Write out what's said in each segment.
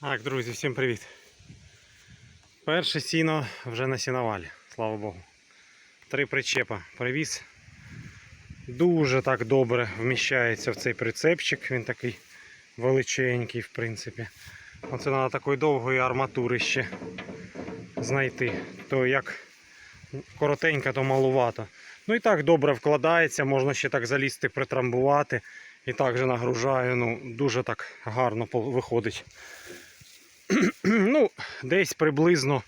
Так, друзі, всім привіт. Перше сіно вже на сіновалі, слава Богу. Три причепа привіз. Дуже так добре вміщається в цей прицепчик. Він такий величенький, в принципі. Оце треба такої довгої арматури ще знайти. То як коротенька, то малувато. Ну і так добре вкладається, можна ще так залізти, притрамбувати. І так же нагружаю. Ну, дуже так гарно виходить. ну, десь приблизно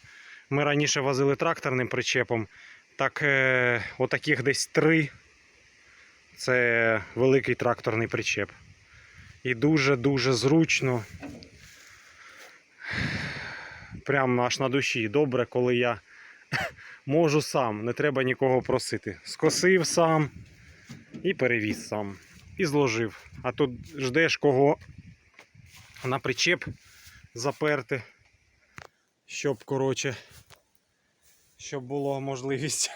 ми раніше возили тракторним причепом. Так, е, отаких десь три. Це великий тракторний причеп. І дуже-дуже зручно. Прямо аж на душі. Добре, коли я можу сам, не треба нікого просити. Скосив сам і перевіз сам. І зложив. А тут ждеш кого на причеп заперти, щоб, коротше, щоб було можливість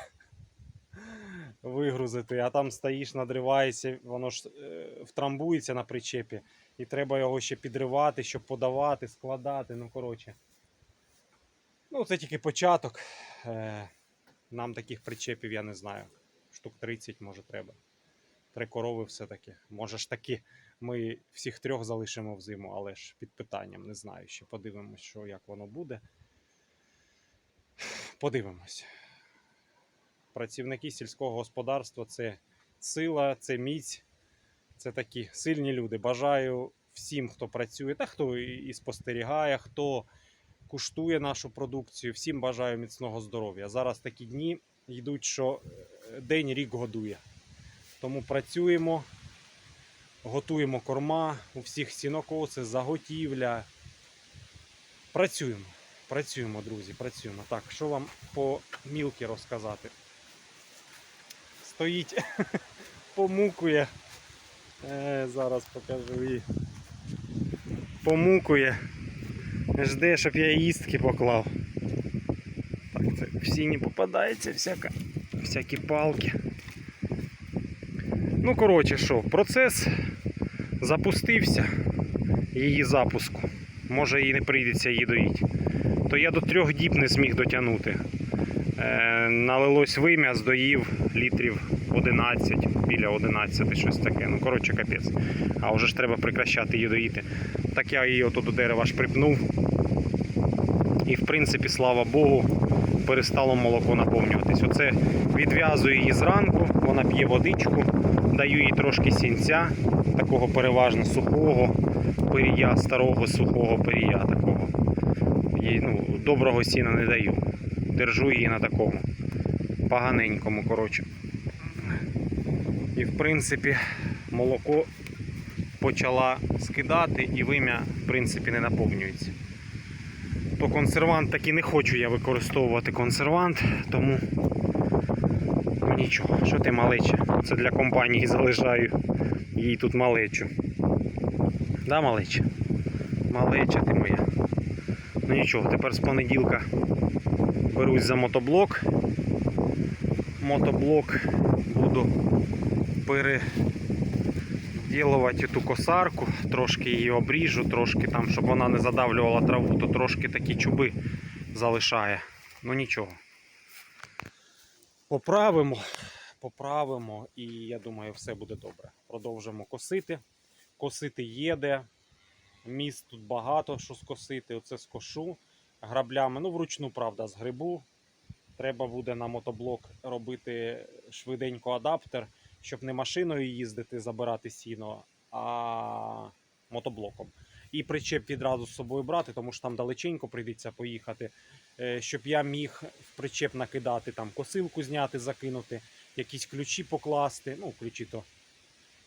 вигрузити, а там стоїш, надриваєшся, воно ж е, втрамбується на причепі, і треба його ще підривати, щоб подавати, складати. Ну, коротше. Ну, це тільки початок. Е, Нам таких причепів, я не знаю. Штук 30 може треба. Три корови все-таки. Може ж таки, ми всіх трьох залишимо в зиму, але ж під питанням, не знаю. Ще подивимось, що як воно буде. Подивимось. Працівники сільського господарства це сила, це міць, це такі сильні люди. Бажаю всім, хто працює, та хто і і спостерігає, хто куштує нашу продукцію. Всім бажаю міцного здоров'я. Зараз такі дні йдуть, що е, день рік годує. Тому працюємо, готуємо корма, у всіх сінокоси, заготівля. Працюємо, працюємо, друзі, працюємо. Так, що вам по мілки розказати? Стоїть, помукує. Е, зараз покажу її. Помукує. Жде, щоб я їстки поклав. Так, це в сіні попадається всяка, всякі палки. Ну, коротше, що, процес запустився її запуску. Може і не прийдеться її доїти. То я до трьох діб не зміг дотягнути. Е, налилось вим'я, здоїв літрів 11, біля 11, щось таке. Ну, коротше, капець. А вже ж треба прекращати її доїти. Так я її ото до дерева аж припнув. І в принципі, слава Богу, перестало молоко наповнюватись. Оце відв'язую її зранку, вона п'є водичку, даю їй трошки сінця, такого переважно сухого пирія, старого сухого пирія такого. Їй, ну, доброго сіна не даю. Держу її на такому поганенькому, коротше. І в принципі молоко почала скидати і вим'я в принципі не наповнюється. То консервант таки не хочу я використовувати консервант, тому нічого, що ти малече. Це для компанії залишаю їй тут малечу. Да, малече? Малеча ти моя. Ну нічого, тепер з понеділка берусь за мотоблок. Мотоблок буду переділувати ту косарку, трошки її обріжу, трошки там, щоб вона не задавлювала траву, то трошки такі чуби залишає. Ну нічого. Поправимо, поправимо і я думаю, все буде добре. Продовжимо косити. Косити є де. Міст тут багато що скосити. Оце скошу граблями. Ну, вручну, правда, з грибу. Треба буде на мотоблок робити швиденько адаптер, щоб не машиною їздити, забирати сіно, а мотоблоком. І причеп відразу з собою брати, тому що там далеченько прийдеться поїхати. Е, Щоб я міг в причеп накидати, там косилку зняти, закинути, якісь ключі покласти. Ну, ключі то,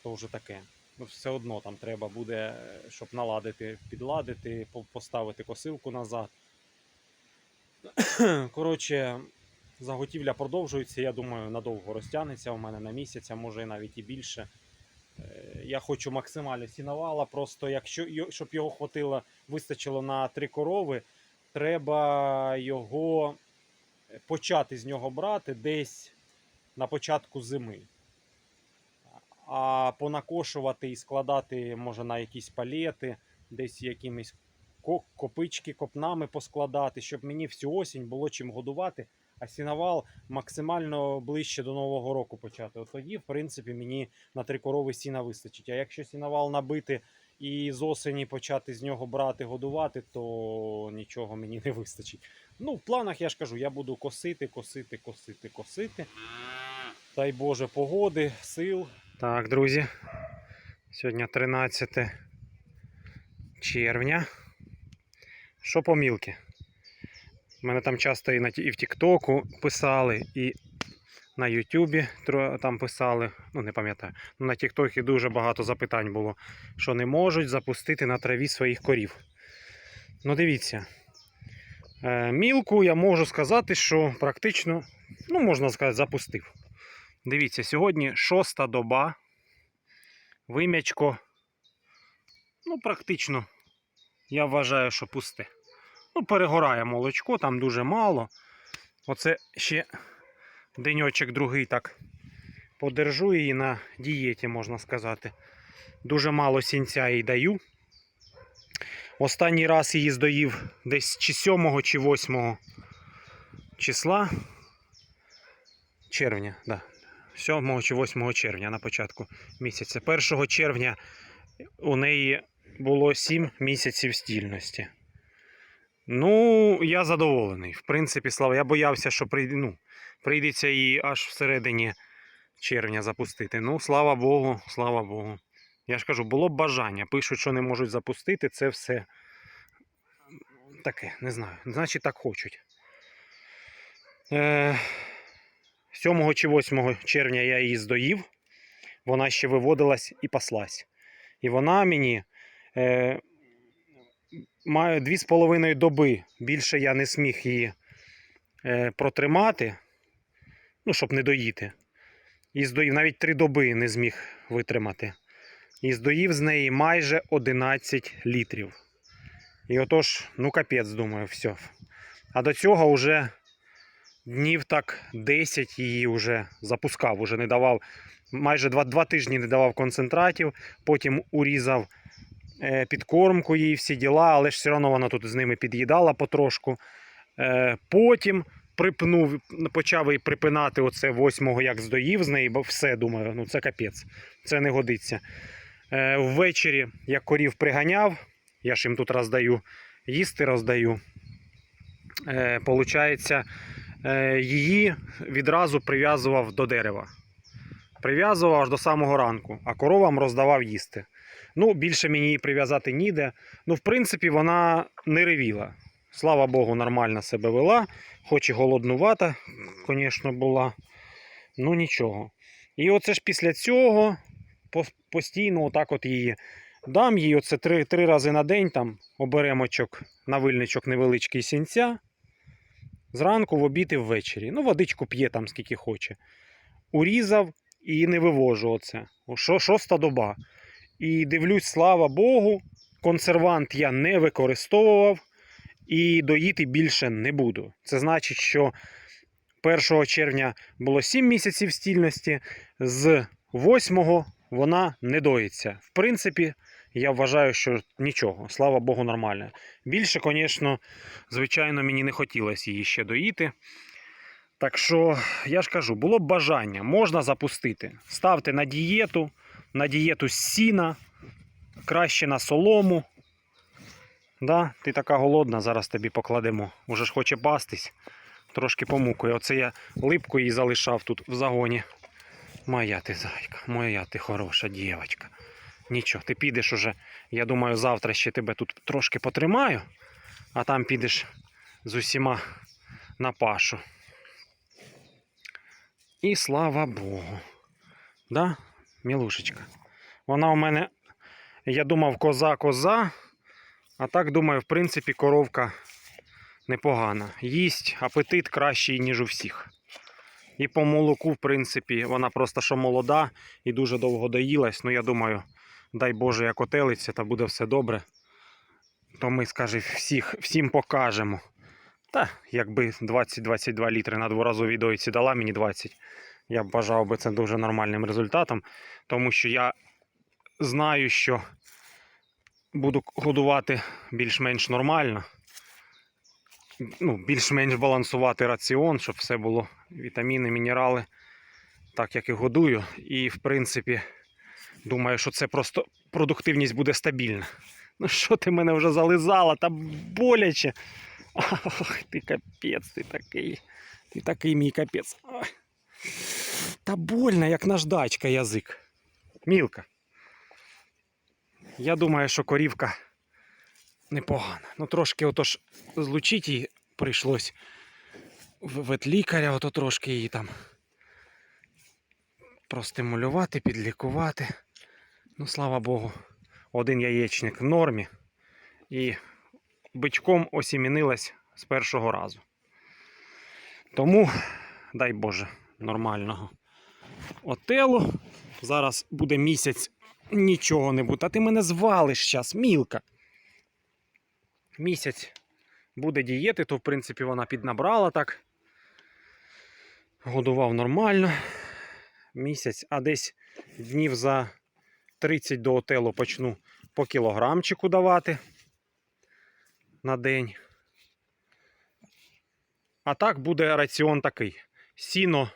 то вже таке. Ну, все одно там треба буде, е, щоб наладити, підладити, поставити косилку назад. Коротше, заготівля продовжується. Я думаю, надовго розтягнеться у мене на місяць, а може навіть і більше. Е, Я хочу максимально сіновала. Просто якщо щоб його хватило, вистачило на три корови, треба його е, почати з нього брати десь на початку зими. А понакошувати і складати може на якісь палети, десь якимись копички копнами поскладати, щоб мені всю осінь було чим годувати, а сіновал максимально ближче до Нового року почати. От тоді, в принципі, мені на три корови сіна вистачить. А якщо сіновал набити і з осені почати з нього брати, годувати, то нічого мені не вистачить. Ну, в планах я ж кажу, я буду косити, косити, косити, косити. Дай Боже погоди, сил. Так, друзі. Сьогодні 13 червня. Що помілки? Мене там часто і, на, і в Тіктоку писали, і на Ютубі там писали, ну не пам'ятаю. Ну, на Тіктокі дуже багато запитань було, що не можуть запустити на траві своїх корів. Ну, дивіться. Е, мілку я можу сказати, що практично, ну, можна сказати, запустив. Дивіться, сьогодні шоста доба. Вим'ячко. Ну, практично, я вважаю, що пусте. Ну, перегорає молочко, там дуже мало. Оце ще деньочок другий так подержу її на дієті, можна сказати. Дуже мало сінця їй даю. Останній раз її здоїв десь чи 7 чи 8 числа червня, да. 7 чи 8 червня на початку місяця. 1 червня у неї було 7 місяців стільності. Ну, я задоволений. В принципі, слава, я боявся, що прийде, ну, прийдеться її аж всередині червня запустити. Ну, слава Богу, слава Богу. Я ж кажу, було б бажання. Пишуть, що не можуть запустити, це все таке, не знаю. Значить, так хочуть. Е, 7 чи 8 червня я її здоїв. Вона ще виводилась і паслась. І вона мені е, має 2,5 доби. Більше я не сміг її е, протримати, ну, щоб не доїти. І здоїв навіть 3 доби не зміг витримати. І здоїв з неї майже 11 літрів. І отож, ну капець, думаю, все. А до цього вже днів так 10 її вже запускав, уже не давав. Майже 2, 2 тижні не давав концентратів, потім урізав е, підкормку їй всі діла, але ж все одно вона тут з ними під'їдала потрошку. Е, потім припнув, почав її припинати оце восьмого, як здоїв з неї, бо все думаю, ну це капець, це не годиться. Е, ввечері, як корів приганяв, я ж їм тут роздаю, їсти роздаю. Получається, її відразу прив'язував до дерева. Прив'язував аж до самого ранку, а коровам роздавав їсти. Ну, більше мені її прив'язати ніде. Ну, в принципі, вона не ревіла. Слава Богу, нормально себе вела, хоч і голоднувата, звісно, була. Ну нічого. І оце ж після цього постійно отак от її дам їй оце три, три рази на день там оберемочок, навильничок невеличкий сінця. Зранку, в обід і ввечері. Ну, водичку п'є там скільки хоче. Урізав і не вивожу оце. Шо- Шоста доба. І дивлюсь, слава Богу, консервант я не використовував і доїти більше не буду. Це значить, що 1 червня було 7 місяців стільності, з 8 вона не доїться. В принципі, я вважаю, що нічого, слава Богу, нормально. Більше, звісно, звичайно, мені не хотілося її ще доїти. Так що, я ж кажу, було б бажання, можна запустити. Ставте на дієту, на дієту з сіна, краще на солому. Да, ти така голодна, зараз тобі покладемо. Уже ж хоче пастись. Трошки помукує. Оце я липку її залишав тут в загоні. Моя ти зайка, моя ти хороша дівчинка. Нічого, ти підеш уже. Я думаю, завтра ще тебе тут трошки потримаю, а там підеш з усіма на пашу. І слава Богу. Да, мілушечка. Вона у мене, я думав, коза-коза. А так думаю, в принципі, коровка непогана. Їсть апетит кращий, ніж у всіх. І по молоку, в принципі, вона просто що молода і дуже довго доїлась. Ну, я думаю, дай Боже, як отелиться, та буде все добре. То ми, скаже, всіх, всім покажемо. Та, якби 20-22 літри на дворазовій дойці дала мені 20, я б вважав би це дуже нормальним результатом, тому що я знаю, що буду годувати більш-менш нормально. Ну, більш-менш балансувати раціон, щоб все було вітаміни, мінерали, так як і годую. І, в принципі, думаю, що це просто продуктивність буде стабільна. Ну що ти мене вже зализала, та боляче. Ох, ти капець, ти такий. Ти такий мій капець. Та больно, як наждачка язик. Мілка. Я думаю, що корівка непогана. Ну трошки отож злучити її прийшлось ветлікаря, ото трошки її там простимулювати, підлікувати. Ну, слава Богу, один яєчник в нормі. І бичком осімінилась з першого разу. Тому, дай Боже, нормального отелу. Зараз буде місяць нічого не буде. А ти мене звалиш зараз, мілка. Місяць буде дієти, то в принципі вона піднабрала так. Годував нормально. Місяць, а десь днів за 30 до отелу почну по кілограмчику давати на день. А так буде раціон такий. Сіно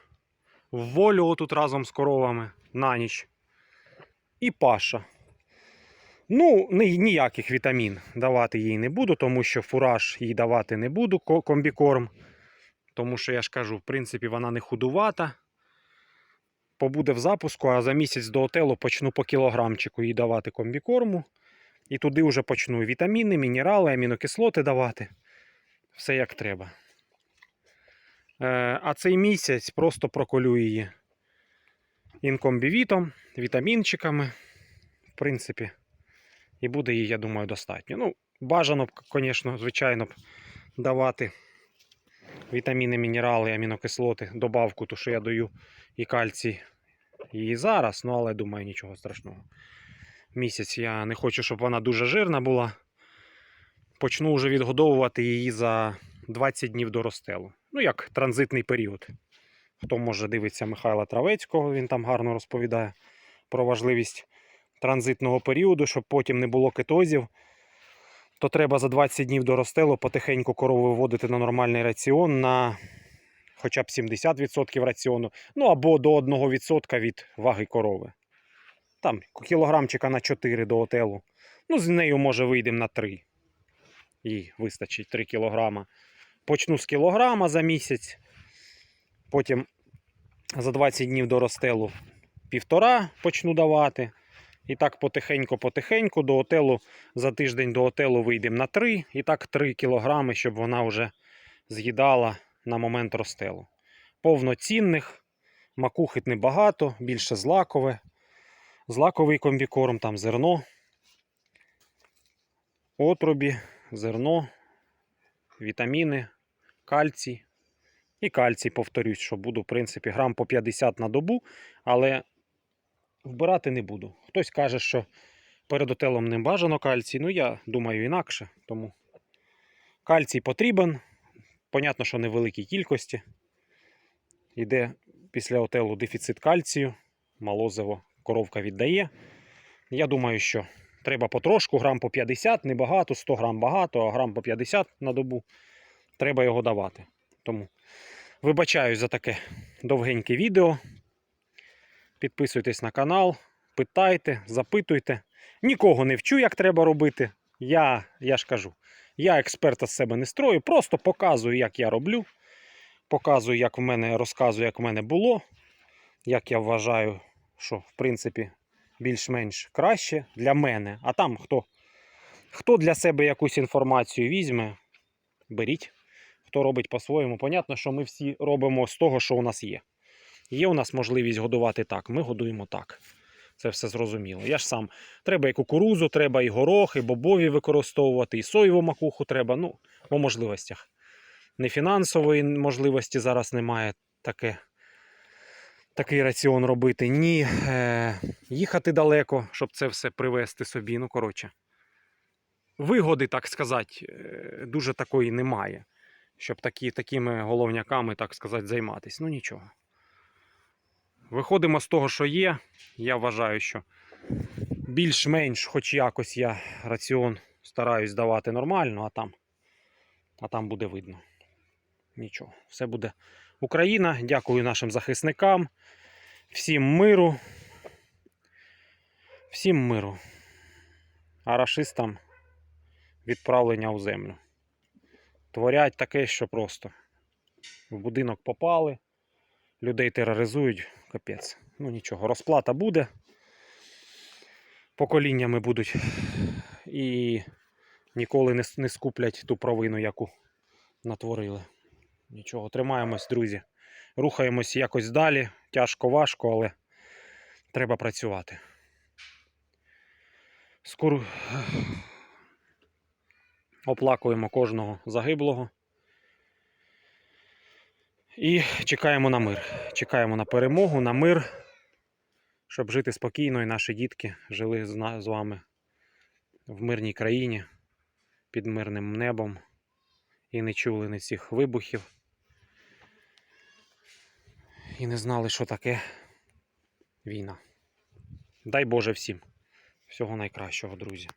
в волю отут разом з коровами на ніч. І паша. Ну, ніяких вітамін давати їй не буду, тому що фураж їй давати не буду, комбікорм. Тому що я ж кажу, в принципі, вона не худувата. Побуде в запуску, а за місяць до отелу почну по кілограмчику їй давати комбікорму. І туди вже почну вітаміни, мінерали, амінокислоти давати. Все як треба. Е, а цей місяць просто проколю її інкомбівітом, вітамінчиками. В принципі, і буде їй, я думаю, достатньо. Ну, бажано б, звичайно б давати вітаміни, мінерали, амінокислоти, добавку, ту, що я даю і кальцій їй зараз, ну але думаю, нічого страшного. Місяць я не хочу, щоб вона дуже жирна була. Почну вже відгодовувати її за 20 днів до розстелу. Ну, як транзитний період. Хто може дивиться Михайла Травецького, він там гарно розповідає про важливість транзитного періоду, щоб потім не було кетозів, то треба за 20 днів до розстелу потихеньку корову виводити на нормальний раціон на хоча б 70% раціону, ну або до 1% від ваги корови. Там кілограмчика на 4 до отелу. Ну, з нею може вийдемо на 3. Їй вистачить 3 кілограма. Почну з кілограма за місяць. Потім за 20 днів до розстелу півтора почну давати. І так потихеньку-потихеньку до отелу за тиждень до отелу вийдемо на 3. І так 3 кілограми, щоб вона вже з'їдала на момент розстелу. Повноцінних, макухит небагато, більше злакове. Злаковий комбікорм, там зерно, отрубі, зерно, вітаміни, кальцій. І кальцій, повторюсь, що буду, в принципі, грам по 50 на добу, але вбирати не буду. Хтось каже, що перед отелом не бажано кальцій. Ну, я думаю, інакше. Тому кальцій потрібен. Понятно, що не в великій кількості. Іде після отелу дефіцит кальцію, молозиво коровка віддає. Я думаю, що треба потрошку, грам по 50, небагато, 100 грам багато, а грам по 50 на добу. Треба його давати. Тому вибачаюсь за таке довгеньке відео. Підписуйтесь на канал, питайте, запитуйте. Нікого не вчу, як треба робити. Я, я ж кажу, я експерта з себе не строю, просто показую, як я роблю. Показую, як в мене розказую, як в мене було. Як я вважаю, що в принципі більш-менш краще для мене. А там хто, хто для себе якусь інформацію візьме, беріть. Хто робить по-своєму. Понятно, що ми всі робимо з того, що у нас є. Є у нас можливість годувати так, ми годуємо так. Це все зрозуміло. Я ж сам треба і кукурузу, треба і горох, і бобові використовувати, і соєву макуху треба. Ну, по можливостях. Не фінансової можливості зараз немає таке, такий раціон робити, ні е, їхати далеко, щоб це все привезти собі. Ну, коротше, вигоди, так сказати, е, дуже такої немає, щоб такі, такими головняками, так сказати, займатися. Ну нічого. Виходимо з того, що є. Я вважаю, що більш-менш, хоч якось я раціон стараюсь давати нормально, а там, а там буде видно. Нічого, все буде Україна. Дякую нашим захисникам. Всім миру. Всім миру. А рашистам відправлення у землю. Творять таке, що просто. В будинок попали, людей тероризують, капець. Ну нічого, розплата буде. Поколіннями будуть і ніколи не, не скуплять ту провину, яку натворили. Нічого, тримаємось, друзі. Рухаємось якось далі. Тяжко, важко, але треба працювати. Скоро оплакуємо кожного загиблого. І чекаємо на мир. Чекаємо на перемогу, на мир, щоб жити спокійно і наші дітки жили з вами в мирній країні під мирним небом і не чули ні цих вибухів. І не знали, що таке війна. Дай Боже всім. Всього найкращого, друзі.